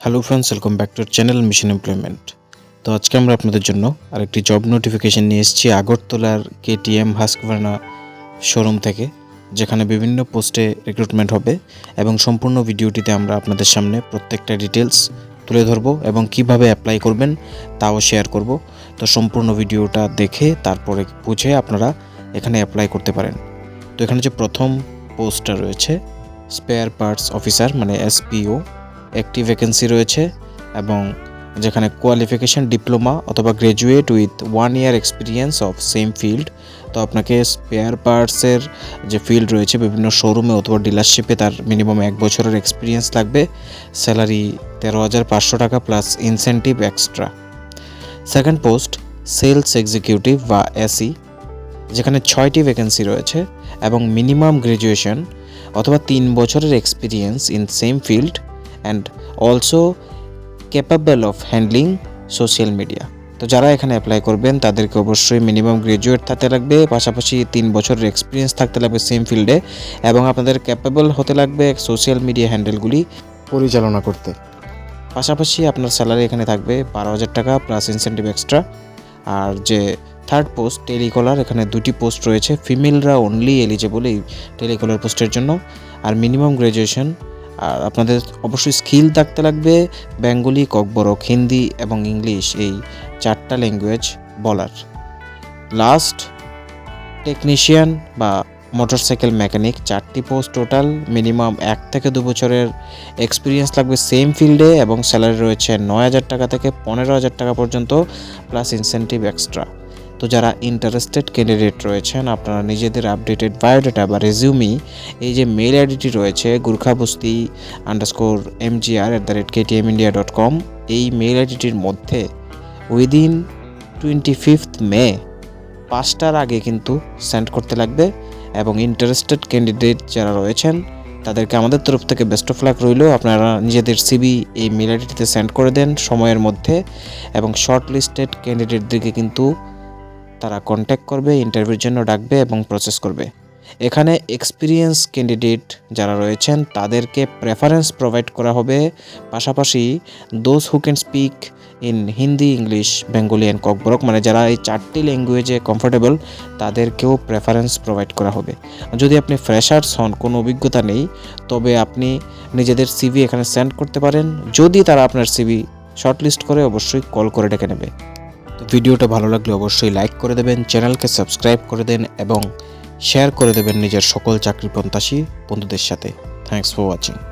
Hello friends welcome back to channel mission employment তো আজকে আমরা আপনাদের জন্য আরেকটি জব নোটিফিকেশন নিয়ে এসেছি আগরতলার কেটিএম হাস্কভার্না শোরুম থেকে, যেখানে বিভিন্ন পোস্টে রিক্রুটমেন্ট হবে এবং সম্পূর্ণ ভিডিওটিতে আমরা আপনাদের সামনে প্রত্যেকটা ডিটেলস তুলে ধরবো এবং কীভাবে অ্যাপ্লাই করবেন তাও শেয়ার করব। তো সম্পূর্ণ ভিডিওটা দেখে তারপরে বুঝে আপনারা এখানে অ্যাপ্লাই করতে পারেন। তো এখানে যে প্রথম পোস্টটা রয়েছে স্পেয়ার পার্টস অফিসার মানে এসপিও একটি ভ্যাকেন্সি রয়েছে এবং যেখানে কোয়ালিফিকেশন ডিপ্লোমা অথবা graduate with one year experience of same field তো আপনাকে স্পেয়ার পার্টসের যে ফিল্ড রয়েছে বিভিন্ন শোরুমে অথবা ডিলারশিপে তার মিনিমাম এক বছরের এক্সপিরিয়েন্স লাগবে। স্যালারি তেরো হাজার পাঁচশো টাকা plus incentive extra second post sales executive বা এসি যেখানে ছয়টি ভ্যাকেন্সি রয়েছে এবং মিনিমাম গ্র্যাজুয়েশন অথবা তিন বছরের experience in same field and also capable of handling social media তো যারা এখানে অ্যাপ্লাই করবেন, তাদেরকে অবশ্যই মিনিমাম গ্রাজুয়েট থাকতে লাগবে, পাশাপাশি তিন বছরের এক্সপিরিয়েন্স থাকতে লাগবে সেম ফিল্ডে এবং আপনাদের ক্যাপাবল হতে লাগবে সোশ্যাল মিডিয়া হ্যান্ডেলগুলি পরিচালনা করতে। পাশাপাশি আপনার স্যালারি এখানে থাকবে বারো হাজার টাকা প্লাস ইনসেন্টিভ এক্সট্রা আর যে থার্ড পোস্ট টেলিকলার এখানে দুটি পোস্ট রয়েছে ফিমেলরা অনলি এলিজেবল এই টেলিকলার পোস্টের জন্য, আর মিনিমাম গ্র্যাজুয়েশন আর আপনাদের অবশ্যই স্কিল থাকতে লাগবে বেঙ্গলি, ককবরক, হিন্দি এবং ইংলিশ, এই চারটা ল্যাঙ্গুয়েজ বলার। লাস্ট টেকনিশিয়ান বা মোটরসাইকেল মেকানিক চারটি পোস্ট টোটাল মিনিমাম এক থেকে দু বছরের এক্সপিরিয়েন্স লাগবে সেম ফিল্ডে এবং স্যালারি রয়েছে নয় হাজার টাকা থেকে পনেরো হাজার টাকা পর্যন্ত প্লাস ইনসেন্টিভ এক্সট্রা তো যারা ইন্টারেস্টেড ক্যান্ডিডেট রয়েছেন, আপনারা নিজেদের আপডেটেড বায়োডাটা বা রেজিউমি এই যে মেল আইডিটি রয়েছে, Gurkhabasti underscore MGR at the rate KTM India dot com এই মেল আইডিটির মধ্যে উইদিন টোয়েন্টি ফিফথ মে পাঁচটার আগে কিন্তু সেন্ড করতে লাগবে এবং ইন্টারেস্টেড ক্যান্ডিডেট যারা রয়েছেন, তাদেরকে আমাদের তরফ থেকে বেস্ট অফ লাক রইল। আপনারা নিজেদের সিবি এই মেল আইডিটিতে সেন্ড করে দেন সময়ের মধ্যে এবং শর্ট লিস্টেড ক্যান্ডিডেটদেরকে কিন্তু তারা কন্ট্যাক্ট করবে ইন্টারভিউর জন্য ডাকবে এবং প্রসেস করবে। এখানে এক্সপিরিয়েন্স ক্যান্ডিডেট যারা রয়েছেন, তাদেরকে প্রেফারেন্স প্রোভাইড করা হবে। পাশাপাশি those who can speak in Hindi English Bengali and Kokborok মানে যারা এই চারটি ল্যাঙ্গুয়েজে কমফোর্টেবল তাদেরকেও প্রেফারেন্স প্রোভাইড করা হবে। যদি আপনি ফ্রেশার্স হন, কোনো অভিজ্ঞতা নেই, তবে আপনি নিজেদের সিভি এখানে সেন্ড করতে পারেন। যদি তারা আপনার সিভি শর্টলিস্ট করে, অবশ্যই কল করে ডেকে নেবে। ভিডিওটা ভালো লাগলে অবশ্যই লাইক করে দেবেন, চ্যানেলকে সাবস্ক্রাইব করে দেন এবং শেয়ার করে দেবেন নিজের সকল চাকরি বন্ধুদের সাথে। Thanks for watching